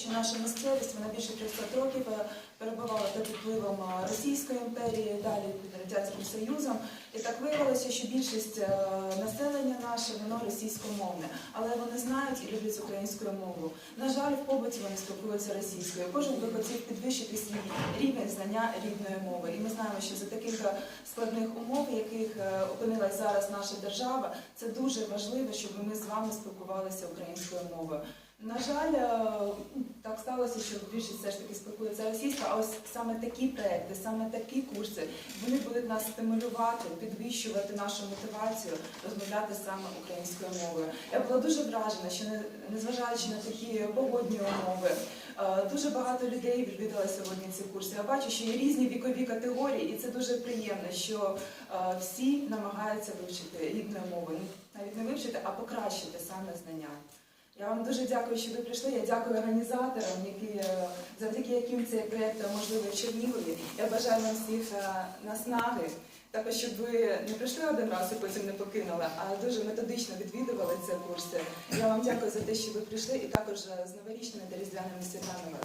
що наша місцевість вона більше 300 років е, перебувала під впливом е, Російської імперії, далі під Радянським Союзом. І так виявилося, що більшість е, населення наше воно російськомовне, але вони знають і люблять українською мовою. На жаль, в побуті вони спілкуються російською. Кожен би хотів підвищити свій рівень знання рідної мови. І ми знаємо, що за таких складних умов, яких опинилась зараз наша держава, це дуже важливо, щоб ми з вами спілкувалися українською мовою. На жаль, е, так сталося, що більшість все ж таки спілкується російською, а ось саме такі проекти, саме такі курси, вони будуть нас стимулювати, підвищувати нашу мотивацію, розмовляти саме українською мовою. Я була дуже вражена, що незважаючи на такі погодні умови, е, дуже багато людей відвідали сьогодні ці курси. Я бачу, що є різні вікові категорії, і це дуже приємно, що е, всі намагаються вивчити рідною мовою. Ну, навіть не вивчити, а покращити саме знання. Я вам дуже дякую, що ви прийшли. Я дякую організаторам, які е, завдяки яким цей проєкт можливий в Чернігові. Я бажаю вам всіх е, наснаги. Також, щоб ви не прийшли один раз і потім не покинули, а дуже методично відвідували ці курси. Я вам дякую за те, що ви прийшли, і також е, з новорічними та різдвяними святами.